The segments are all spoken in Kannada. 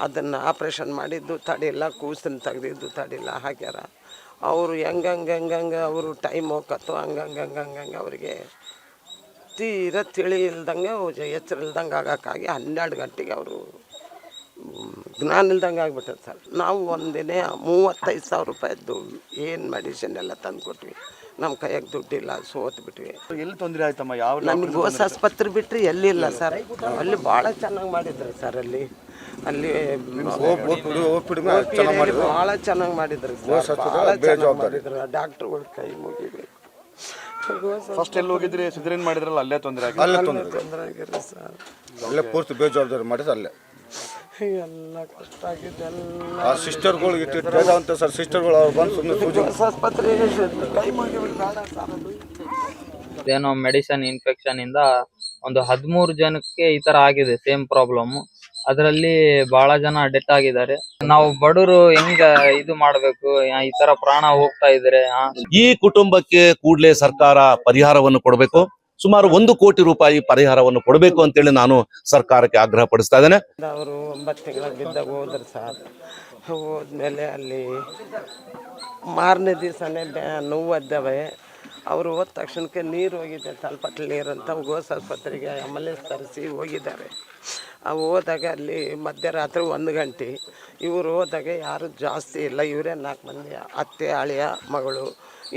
ಅದನ್ನು ಆಪ್ರೇಷನ್ ಮಾಡಿದ್ದು ತಡಿಲ್ಲ ಕೂಸನ್ನು ತೆಗೆದಿದ್ದು ತಡಿಲ್ಲ ಹಾಕ್ಯಾರ ಅವರು ಹೆಂಗಂಗೆ ಹಂಗೆ ಅವರು ಟೈಮ್ ಹೋಗತ್ತು ಹಂಗಂಗೆ ಹಂಗಂಗೆ ಅವರಿಗೆ ತೀರ ತಿಳಿ ಇಲ್ದಂಗೆ ಎಚ್ಚರ ಇಲ್ದಂಗೆ ಆಗೋಕ್ಕಾಗಿ ಹನ್ನೆರಡು ಗಂಟೆಗೆ ಅವರು ಜ್ಞಾನ ಇಲ್ದಂಗೆ ಆಗಿಬಿಟ್ಟಿರ್ತಾರೆ ನಾವು ಒಂದಿನ ಮೂವತ್ತೈದು ಸಾವಿರ ರೂಪಾಯಿದ್ದು ಏನು ಮೆಡಿಸಿನ್ ಎಲ್ಲ ತಂದು ಕೊಟ್ವಿ ನಮ್ಮ ಕೈಯಾಗ ದುಡ್ಡಿಲ್ಲ ಸೋತ್ ಬಿಟ್ವಿ. ಎಲ್ಲಿ ತೊಂದರೆ ಆಯ್ತಮ್ಮ? ಯಾವ ನಮ್ಗೆ ಹೊಸ ಆಸ್ಪತ್ರೆ ಬಿಟ್ಟರೆ ಎಲ್ಲಿಲ್ಲ ಸರ್. ಅಲ್ಲಿ ಭಾಳ ಚೆನ್ನಾಗಿ ಮಾಡಿದ್ರು ಸರ್ ಅಲ್ಲಿ. ಅಲ್ಲಿ ಭಾಳ ಚೆನ್ನಾಗಿ ಮಾಡಿದ್ರು. ಸರ್. ಭಾಳ ಚೆನ್ನಾಗಿ ಮಾಡಿದ್ರು. ಡಾಕ್ಟ್ರುಗಳ ಕೈ ಮುಗಿಬೇಕು ಫಸ್ಟ್ ಎಲ್ಲಿ ಹೋಗಿದ್ರಿ? ಸಿದ್ರೇನ್ ಮಾಡಿದ್ರಲ್ಲ ಅಲ್ಲೇ ತೊಂದರೆ ಆಗಿದೆ ಅಲ್ಲೇ ತೊಂದರೆ ತೊಂದರೆ ಆಗಿರೋ ಸರ್. ಅಲ್ಲೇ ಪೂರ್ತಿ ಬೇಜವಾಬ್ದಾರಿ ಮಾಡಿದ್ರೆ ಅಲ್ಲೇ. ಎಲ್ಲ ಕಷ್ಟ ಆಗಿದೆ ಎಲ್ಲ ಆ ಅಂತ ಸರ್ ಸಿಸ್ಟರ್ಗಳು ಅವ್ರು ಬಂದು ಸುಮ್ಮನೆ ಸೂಜಿ ಹೊಸ ಆಸ್ಪತ್ರೆ ಕೈ ಮುಗಿಬೇಕು ಬೇಡ ಸರ್ ಅದು ಏನೋ ಮೆಡಿಸನ್ ಇನ್ಫೆಕ್ಷನ್ ಇಂದ ಒಂದು ಹದಿಮೂರು ಜನಕ್ಕೆ ಈ ತರ ಆಗಿದೆ ಸೇಮ್ ಪ್ರಾಬ್ಲಮ್ ಅದರಲ್ಲಿ ಬಹಳ ಜನ ಡೆತ್ ಆಗಿದ್ದಾರೆ. ನಾವು ಬಡವರು ಹೆಂಗ ಇದು ಮಾಡ್ಬೇಕು? ಯಾ- ಈ ತರ ಪ್ರಾಣ ಹೋಗ್ತಾ ಇದ್ರೆ ಆ, ಈ ಕುಟುಂಬಕ್ಕೆ ಕೂಡಲೇ ಸರ್ಕಾರ ಪರಿಹಾರವನ್ನು ಕೊಡಬೇಕು. ಸುಮಾರು ಒಂದು ಕೋಟಿ ರೂಪಾಯಿ ಪರಿಹಾರವನ್ನು ಕೊಡಬೇಕು ಅಂತೇಳಿ ನಾನು ಸರ್ಕಾರಕ್ಕೆ ಆಗ್ರಹ ಪಡಿಸ್ತಾ ಇದ್ದೇನೆ. ಅವರು ಒಂಬತ್ತು ತಿಂಗಳ ಬಿದ್ದಾಗ ಹೋದ್ರು ಸರ್. ಹೋದ್ಮೇಲೆ ಅಲ್ಲಿ ಮಾರನೇ ದಿವಸನೇ ನೋವು ಎದ್ದವೆ ಅವರು ಹೋದ ತಕ್ಷಣಕ್ಕೆ ನೀರು ಹೋಗಿದೆ ಸ್ವಲ್ಪ ನೀರು ಅಂತ ಗೋಸ್ ಆಸ್ಪತ್ರೆಗೆ ಆಂಬುಲೆನ್ಸ್ ತರಿಸಿ ಹೋಗಿದ್ದಾರೆ. ಅವು ಹೋದಾಗ ಅಲ್ಲಿ ಮಧ್ಯರಾತ್ರಿ ಒಂದು ಗಂಟೆ ಇವರು ಹೋದಾಗ ಯಾರು ಜಾಸ್ತಿ ಇಲ್ಲ. ಇವರೇ ನಾಲ್ಕು ಮಂದಿ ಅತ್ತೆ, ಅಳಿಯ ಮಗಳು.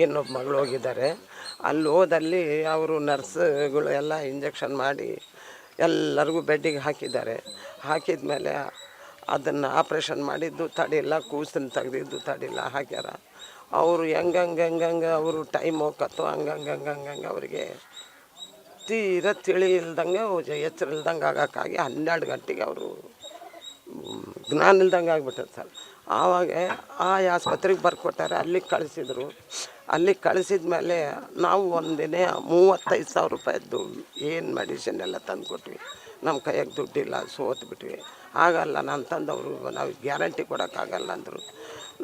ಇನ್ನೊಬ್ಬ ಮಗಳು ಹೋಗಿದ್ದಾರೆ. ಅಲ್ಲಿ ಹೋದಲ್ಲಿ ಅವರು ನರ್ಸ್ಗಳು ಎಲ್ಲ ಇಂಜೆಕ್ಷನ್ ಮಾಡಿ ಎಲ್ಲರಿಗೂ ಬೆಡ್ಡಿಗೆ ಹಾಕಿದ್ದಾರೆ. ಹಾಕಿದ ಮೇಲೆ ಅದನ್ನು ಆಪ್ರೇಷನ್ ಮಾಡಿದ್ದು ತಡಿಲ್ಲ ಕೂಸನ್ನು ತೆಗೆದಿದ್ದು ತಡಿಲ್ಲ, ಹಾಕ್ಯಾರ. ಅವರು ಹೆಂಗಂಗೆ ಹೆಂಗಂಗೆ ಅವರು ಟೈಮ್ ಹೋಗತ್ತೋ ಹಂಗಂಗೆ ಹಂಗಂಗೆ ಹಂಗೆ ಅವರಿಗೆ ತೀರ ತಿಳಿ ಇಲ್ದಂಗೆ ಎಚ್ಚರ ಇಲ್ದಂಗೆ ಆಗೋಕ್ಕಾಗಿ ಹನ್ನೆರಡು ಗಂಟೆಗೆ ಅವರು ಜ್ಞಾನ ಇಲ್ದಂಗೆ ಆಗ್ಬಿಟ್ಟದೆ ಆವಾಗ ಆ ಆಸ್ಪತ್ರೆಗೆ ಬರ್ಕೊಟ್ಟಾರೆ, ಅಲ್ಲಿಗೆ ಕಳಿಸಿದ್ರು. ಅಲ್ಲಿಗೆ ಕಳಿಸಿದ ಮೇಲೆ ನಾವು ಒಂದಿನ ಮೂವತ್ತೈದು ಸಾವಿರ ರೂಪಾಯಿದ್ದು ಏನು ಮೆಡಿಸಿನ್ ಎಲ್ಲ ತಂದು ಕೊಟ್ವಿ. ನಮ್ಮ ಕೈಯಾಗ ದುಡ್ಡಿಲ್ಲ ಸೋತ್ಬಿಟ್ವಿ ಆಗಲ್ಲ ನಾನು ತಂದವರು ನಾವು ಗ್ಯಾರಂಟಿ ಕೊಡೋಕ್ಕಾಗಲ್ಲ ಅಂದರು.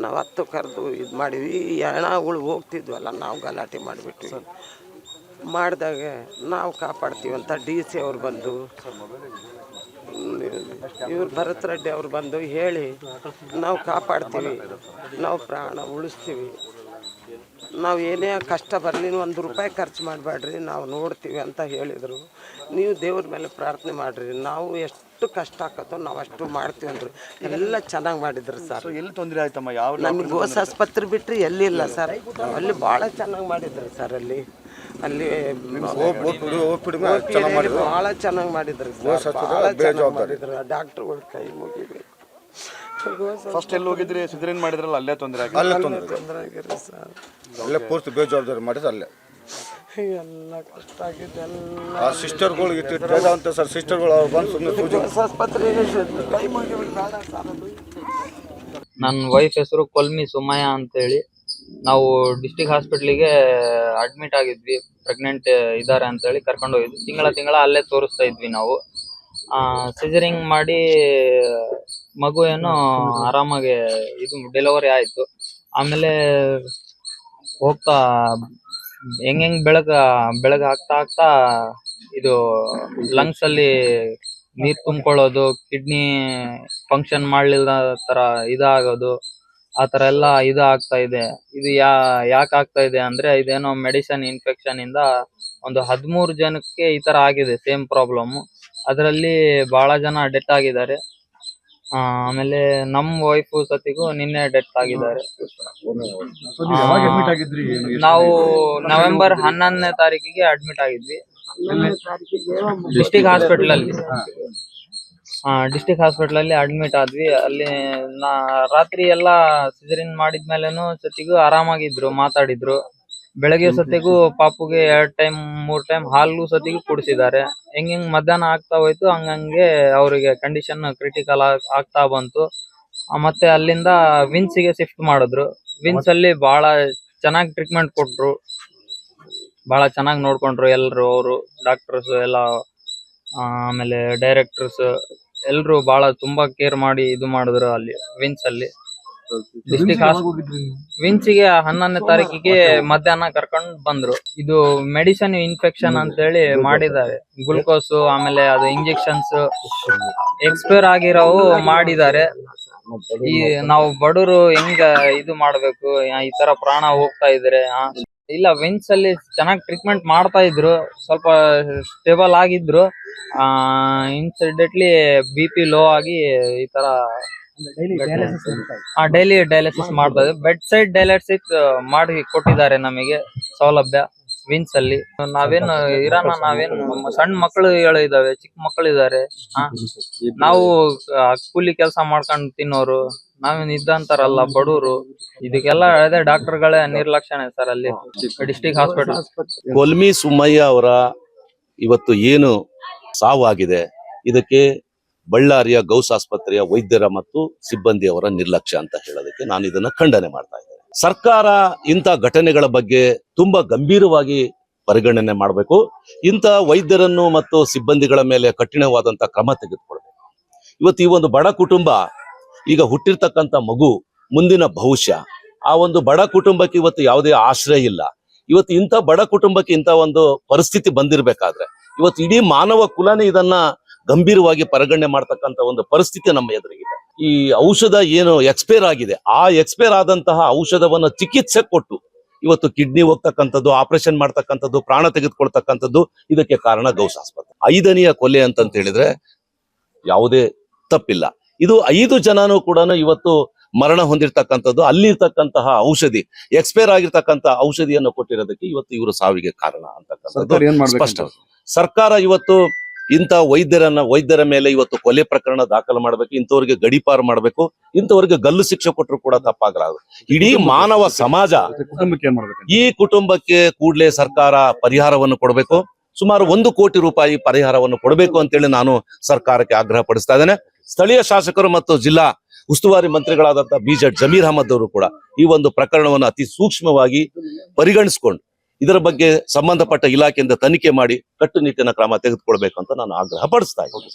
ನಾವು ಹತ್ತು ಕರೆದು ಇದು ಮಾಡಿದ್ವಿ. ಹೆಣಗಳು ಹೋಗ್ತಿದ್ವಲ್ಲ ನಾವು ಗಲಾಟೆ ಮಾಡಿಬಿಟ್ವಿ. ಮಾಡಿದಾಗ ನಾವು ಕಾಪಾಡ್ತೀವಿ ಅಂತ ಡಿ ಸಿ ಅವ್ರು ಬಂದು ಇವ್ರು ಭರತ್ ರೆಡ್ಡಿ ಅವ್ರು ಬಂದು ಹೇಳಿ ನಾವು ಕಾಪಾಡ್ತೀವಿ. ನಾವು ಪ್ರಾಣ ಉಳಿಸ್ತೀವಿ. ನಾವು ಏನೇ ಕಷ್ಟ ಬರಲಿ ಒಂದು ರೂಪಾಯಿ ಖರ್ಚು ಮಾಡಬೇಡ್ರಿ ನಾವು ನೋಡ್ತೀವಿ ಅಂತ ಹೇಳಿದರು. ನೀವು ದೇವ್ರ ಮೇಲೆ ಪ್ರಾರ್ಥನೆ ಮಾಡಿರಿ ನಾವು ಎಷ್ಟು ಕಷ್ಟ ಆಕತ್ತೋ ನಾವು ಅಷ್ಟು ಮಾಡ್ತೀವಿ ಅಂದರು. ಎಲ್ಲ ಚೆನ್ನಾಗಿ ಮಾಡಿದ್ರು ಸರ್. ಎಲ್ಲಿ ತೊಂದರೆ ಆಯ್ತಮ್ಮ? ಯಾವ ನಮಗೆ ಹೊಸ ಆಸ್ಪತ್ರೆ ಬಿಟ್ಟರೆ ಎಲ್ಲಿಲ್ಲ ಸರ್. ಅಲ್ಲಿ ಭಾಳ ಚೆನ್ನಾಗಿ ಮಾಡಿದ್ರು ಸರ್ ಅಲ್ಲಿ. ಅಲ್ಲಿ ಚೆನ್ನಾಗಿ ಮಾಡಿದ್ರು. ಭಾಳ ಚೆನ್ನಾಗಿ ಮಾಡಿದ್ರು ಗೋಸ್ ಸರ್. ಆಸ್ಪತ್ರೆ ಭಾಳ ಚೆನ್ನಾಗಿ ಮಾಡಿದ್ರು. ಡಾಕ್ಟ್ರುಗಳ ಕೈ ಮುಗಿಬೇಕು. ಗೋಸ್ ಫಸ್ಟ್ ಎಲ್ಲಿ ಹೋಗಿದ್ರಿ? ಸಿದ್ರೇನ್ ಮಾಡಿದ್ರಲ್ಲ ಅಲ್ಲೇ ತೊಂದರೆ ಆಗಿದೆ ಅಲ್ಲೇ ತೊಂದರೆ ತೊಂದರೆ ಆಗಿರೋ ಸರ್. ಅಲ್ಲೇ ಪೂರ್ತಿ ಬೇಜವಾಬ್ದಾರಿ ಮಾಡಿದ್ರೆ ಅಲ್ಲೇ. ಎಲ್ಲ ಕಷ್ಟ ಆಗಿದೆ ಎಲ್ಲ ಆ ಸಿಸ್ಟರ್ಗಳು ಇತ್ತು ಅಂತ ಸರ್ ಸಿಸ್ಟರ್ಗಳು ಅವ್ರು ಬಂದು ಸುಮ್ಮನೆ ಪೂಜೆ ಆಸ್ಪತ್ರೆಗೆ ಟೈಮ್ ಆಗಿಬಿಟ್ಟು ಮುಗಿಬೇಕು ಬೇಡ ಸರ್ ಅದು. ನನ್ನ ವೈಫ್ ಹೆಸರು ಕೊಲ್ಮಿ ಸುಮಯ ಅಂತೇಳಿ. ನಾವು ಡಿಸ್ಟಿಕ್ ಹಾಸ್ಪಿಟ್ಲಿಗೆ ಅಡ್ಮಿಟ್ ಆಗಿದ್ವಿ ಪ್ರೆಗ್ನೆಂಟ್ ಇದ್ದಾರೆ ಅಂತೇಳಿ ಕರ್ಕೊಂಡು ಹೋಗಿದ್ವಿ. ತಿಂಗಳ ತಿಂಗಳ ಅಲ್ಲೇ ತೋರಿಸ್ತಾ ಇದ್ವಿ ನಾವು. ಸಿಜರಿಂಗ್ ಮಾಡಿ ಮಗು ಏನೋ ಆರಾಮಾಗಿ ಇದು ಡೆಲಿವರಿ ಆಯ್ತು. ಆಮೇಲೆ ಹೋಗ್ತಾ ಹೆಂಗ್ ಹೆಂಗ್ ಬೆಳಗ ಬೆಳಗ್ ಆಗ್ತಾ ಆಗ್ತಾ ಇದು ಲಂಗ್ಸ್ ಅಲ್ಲಿ ನೀರ್ ತುಂಬಿಕೊಳ್ಳೋದು ಕಿಡ್ನಿ ಫಂಕ್ಷನ್ ಮಾಡ್ಲಿಲ್ಲ ತರ ಇದಾಗೋದು ಆ ತರ ಎಲ್ಲ ಇದು ಆಗ್ತಾ ಇದೆ. ಇದು ಯಾ ಯಾಕೆ ಆಗ್ತಾ ಇದೆ ಅಂದ್ರೆ ಇದೇನೋ ಮೆಡಿಸನ್ ಇನ್ಫೆಕ್ಷನ್ ಇಂದ ಒಂದು ಹದಿಮೂರು ಜನಕ್ಕೆ ಈ ತರ ಆಗಿದೆ ಸೇಮ್ ಪ್ರಾಬ್ಲಮ್ ಅದರಲ್ಲಿ ಬಹಳ ಜನ ಡೆತ್ ಆಗಿದ್ದಾರೆ. ಆ, ಆಮೇಲೆ ನಮ್ ವೈಫ್ ಸತಿಗೂ ನಿನ್ನೆ ಡೆತ್ ಆಗಿದ್ದಾರೆ. ನಾವು ನವೆಂಬರ್ ಹನ್ನೊಂದನೇ ತಾರೀಕಿಗೆ ಅಡ್ಮಿಟ್ ಆಗಿದ್ವಿ. ಡಿಸ್ಟಿಕ್ ಹಾಸ್ಪಿಟಲ್ ಅಲ್ಲಿ. ಡಿಸ್ಟಿಕ್ ಹಾಸ್ಪಿಟಲ್ ಅಲ್ಲಿ ಅಡ್ಮಿಟ್ ಆದ್ವಿ. ಅಲ್ಲಿ ನಾ ರಾತ್ರಿ ಎಲ್ಲಾ ಸಿಜರಿನ್ ಮಾಡಿದ್ಮೇಲೆನು ಸತಿಗೂ ಆರಾಮಾಗಿದ್ರು ಮಾತಾಡಿದ್ರು. ಬೆಳಗ್ಗೆ ಸತಿಗೂ ಪಾಪುಗೆ ಎರಡ್ ಟೈಮ್ ಮೂರ್ ಟೈಮ್ ಹಾಲು ಸತಿಗೂ ಕುಡಿಸಿದ್ದಾರೆ. ಹೆಂಗ್ ಹೆಂಗ್ ಮಧ್ಯಾಹ್ನ ಆಗ್ತಾ ಹೋಯ್ತು ಹಂಗಂಗೆ ಅವರಿಗೆ ಕಂಡೀಷನ್ ಕ್ರಿಟಿಕಲ್ ಆಗ್ತಾ ಬಂತು. ಮತ್ತೆ ಅಲ್ಲಿಂದ ವಿನ್ಸ್ಗೆ ಶಿಫ್ಟ್ ಮಾಡಿದ್ರು. ವಿನ್ಸ್ ಅಲ್ಲಿ ಬಹಳ ಚೆನ್ನಾಗಿ ಟ್ರೀಟ್ಮೆಂಟ್ ಕೊಟ್ರು. ಬಹಳ ಚೆನ್ನಾಗಿ ನೋಡ್ಕೊಂಡ್ರು ಎಲ್ರು ಅವರು ಡಾಕ್ಟರ್ಸ್ ಎಲ್ಲ ಆಮೇಲೆ ಡೈರೆಕ್ಟರ್ಸ್ ಎಲ್ರು ಬಹಳ ತುಂಬಾ ಕೇರ್ ಮಾಡಿ ಇದು ಮಾಡಿದ್ರು ಅಲ್ಲಿ ವಿನ್ಸ್ ಅಲ್ಲಿ. ಡಿಸ್ಟಿಕ್ ವಿನ್ಸಿಗೆ ಹನ್ನೊಂದನೇ ತಾರೀಕಿಗೆ ಮಧ್ಯಾಹ್ನ ಕರ್ಕೊಂಡ್ ಬಂದ್ರು. ಇದು ಮೆಡಿಸನ್ ಇನ್ಫೆಕ್ಷನ್ ಅಂತ ಹೇಳಿ ಮಾಡಿದ್ದಾರೆ. ಗ್ಲುಕೋಸ್ ಆಮೇಲೆ ಅದು ಇಂಜೆಕ್ಷನ್ಸ್ ಎಕ್ಸ್ಪೈರ್ ಆಗಿರೋವು ಮಾಡಿದ್ದಾರೆ. ಈ ನಾವು ಬಡವರು ಹೆಂಗ ಇದು ಮಾಡ್ಬೇಕು? ಈ ತರ ಪ್ರಾಣ ಹೋಗ್ತಾ ಇದ್ರೆ ಇಲ್ಲ ವಿನ್ಸ್ ಅಲ್ಲಿ ಚೆನ್ನಾಗಿ ಟ್ರೀಟ್ಮೆಂಟ್ ಮಾಡ್ತಾ ಇದ್ರು. ಸ್ವಲ್ಪ ಸ್ಟೇಬಲ್ ಆಗಿದ್ರು. ಆ ಇನ್ಸಿಡೆಂಟ್ಲಿ ಬಿ ಪಿ ಲೋ ಆಗಿ ಈ ತರ ಡೈಲಿ ಡಯಾಲಿಸಿಸ್ ಮಾಡ್ಬೋದು ಬೆಡ್ ಸೈಡ್ ಡಯಾಲಿಸಿಸ್ ಮಾಡಿ ಕೊಟ್ಟಿದ್ದಾರೆ ನಮಗೆ ಸೌಲಭ್ಯ ವಿನ್ಸ್ ಅಲ್ಲಿ. ನಾವೇನು ಇರಾನ ನಾವೇನು ಸಣ್ಣ ಮಕ್ಕಳು ಹೇಳಿದಾವೆ ಚಿಕ್ಕ ಮಕ್ಕಳು ಇದಾರೆ ನಾವು ಕೂಲಿ ಕೆಲಸ ಮಾಡ್ಕೊಂಡು ತಿನ್ನೋರು ನಾವೇನು ಇದ್ದಂತಾರಲ್ಲ ಬಡವರು ಇದಕ್ಕೆಲ್ಲ ಅದೇ ಡಾಕ್ಟರ್ಗಳೇ ನಿರ್ಲಕ್ಷ್ಯನೇ ಸರ್ ಅಲ್ಲಿ. District hospital. ಕೊಲ್ಮಿ ಸುಮ್ಮಯ್ಯ ಅವರ ಇವತ್ತು ಏನು ಸಾವು ಆಗಿದೆ ಇದಕ್ಕೆ ಬಳ್ಳಾರಿಯ ಗೌಸ್ ಆಸ್ಪತ್ರೆಯ ವೈದ್ಯರ ಮತ್ತು ಸಿಬ್ಬಂದಿಯವರ ನಿರ್ಲಕ್ಷ್ಯ ಅಂತ ಹೇಳೋದಕ್ಕೆ ನಾನು ಇದನ್ನ ಖಂಡನೆ ಮಾಡ್ತಾ ಇದ್ದೇನೆ. ಸರ್ಕಾರ ಇಂಥ ಘಟನೆಗಳ ಬಗ್ಗೆ ತುಂಬಾ ಗಂಭೀರವಾಗಿ ಪರಿಗಣನೆ ಮಾಡಬೇಕು. ಇಂಥ ವೈದ್ಯರನ್ನು ಮತ್ತು ಸಿಬ್ಬಂದಿಗಳ ಮೇಲೆ ಕಠಿಣವಾದಂತ ಕ್ರಮ ತೆಗೆದುಕೊಳ್ಬೇಕು. ಇವತ್ತು ಈ ಒಂದು ಬಡ ಕುಟುಂಬ, ಈಗ ಹುಟ್ಟಿರ್ತಕ್ಕಂಥ ಮಗು, ಮುಂದಿನ ಭವಿಷ್ಯ, ಆ ಒಂದು ಬಡ ಕುಟುಂಬಕ್ಕೆ ಇವತ್ತು ಯಾವುದೇ ಆಶ್ರಯ ಇಲ್ಲ. ಇವತ್ತು ಇಂಥ ಬಡ ಕುಟುಂಬಕ್ಕೆ ಇಂಥ ಒಂದು ಪರಿಸ್ಥಿತಿ ಬಂದಿರಬೇಕಾದ್ರೆ, ಇವತ್ತು ಇಡೀ ಮಾನವ ಕುಲನೇ ಇದನ್ನ ಗಂಭೀರವಾಗಿ ಪರಿಗಣನೆ ಮಾಡ್ತಕ್ಕಂಥ ಒಂದು ಪರಿಸ್ಥಿತಿ ನಮ್ಮ ಎದುರಿಗಿದೆ. ಈ ಔಷಧ ಏನು ಎಕ್ಸ್ಪೈರ್ ಆಗಿದೆ ಆ ಎಕ್ಸ್ಪೈರ್ ಆದಂತಹ ಔಷಧವನ್ನ ಚಿಕಿತ್ಸೆ ಕೊಟ್ಟು ಇವತ್ತು ಕಿಡ್ನಿ ಹೋಗ್ತಕ್ಕಂಥದ್ದು ಆಪರೇಷನ್ ಮಾಡ್ತಕ್ಕಂಥದ್ದು ಪ್ರಾಣ ತೆಗೆದುಕೊಳ್ತಕ್ಕಂಥದ್ದು ಇದಕ್ಕೆ ಕಾರಣ ಗೌಸ್ ಆಸ್ಪತ್ರೆ ಐದನೆಯ ಕೊಲೆ ಅಂತಂತ ಹೇಳಿದ್ರೆ ಯಾವುದೇ ತಪ್ಪಿಲ್ಲ. ಇದು ಐದು ಜನನು ಕೂಡ ಇವತ್ತು ಮರಣ ಹೊಂದಿರತಕ್ಕಂಥದ್ದು ಅಲ್ಲಿರ್ತಕ್ಕಂತಹ ಔಷಧಿ ಎಕ್ಸ್ಪೈರ್ ಆಗಿರ್ತಕ್ಕಂಥ ಔಷಧಿಯನ್ನು ಕೊಟ್ಟಿರೋದಕ್ಕೆ ಇವತ್ತು ಇವರು ಸಾವಿಗೆ ಕಾರಣ ಅಂತಕ್ಕಂಥದ್ದು ಸ್ಪಷ್ಟ ಸರ್ಕಾರ ಇವತ್ತು ಇಂಥ ವೈದ್ಯರನ್ನ ವೈದ್ಯರ ಮೇಲೆ ಇವತ್ತು ಕೊಲೆ ಪ್ರಕರಣ ದಾಖಲು ಮಾಡಬೇಕು ಇಂಥವ್ರಿಗೆ ಗಡಿಪಾರು ಮಾಡಬೇಕು ಇಂಥವ್ರಿಗೆ ಗಲ್ಲು ಶಿಕ್ಷೆ ಕೊಟ್ಟರು ಕೂಡ ತಪ್ಪಾಗಲಾರದು. ಇಡೀ ಮಾನವ ಸಮಾಜ ಕುಟುಂಬಕ್ಕೆ ಏನ್ ಮಾಡ್ಬೇಕು ಈ ಕುಟುಂಬಕ್ಕೆ ಕೂಡಲೇ ಸರ್ಕಾರ ಪರಿಹಾರವನ್ನು ಕೊಡಬೇಕು. ಸುಮಾರು ಒಂದು ಕೋಟಿ ರೂಪಾಯಿ ಪರಿಹಾರವನ್ನು ಕೊಡಬೇಕು ಅಂತೇಳಿ ನಾನು ಸರ್ಕಾರಕ್ಕೆ ಆಗ್ರಹ ಪಡಿಸ್ತಾ ಇದ್ದೇನೆ. ಸ್ಥಳೀಯ ಶಾಸಕರು ಮತ್ತು ಜಿಲ್ಲಾ ಉಸ್ತುವಾರಿ ಮಂತ್ರಿಗಳಾದಂತಹ ಬಿಜೆಡ್ ಜಮೀರ್ ಅಹಮದ್ ಅವರು ಕೂಡ ಈ ಒಂದು ಪ್ರಕರಣವನ್ನು ಅತಿ ಸೂಕ್ಷ್ಮವಾಗಿ ಪರಿಗಣಿಸಿಕೊಂಡು ಇದರ ಬಗ್ಗೆ ಸಂಬಂಧಪಟ್ಟ ಇಲಾಖೆಯಿಂದ ತನಿಖೆ ಮಾಡಿ ಕಟ್ಟುನಿಟ್ಟಿನ ಕ್ರಮ ತೆಗೆದುಕೊಳ್ಬೇಕು ಅಂತ ನಾನು ಆಗ್ರಹ ಪಡಿಸ್ತಾ ಇದ್ದೀನಿ.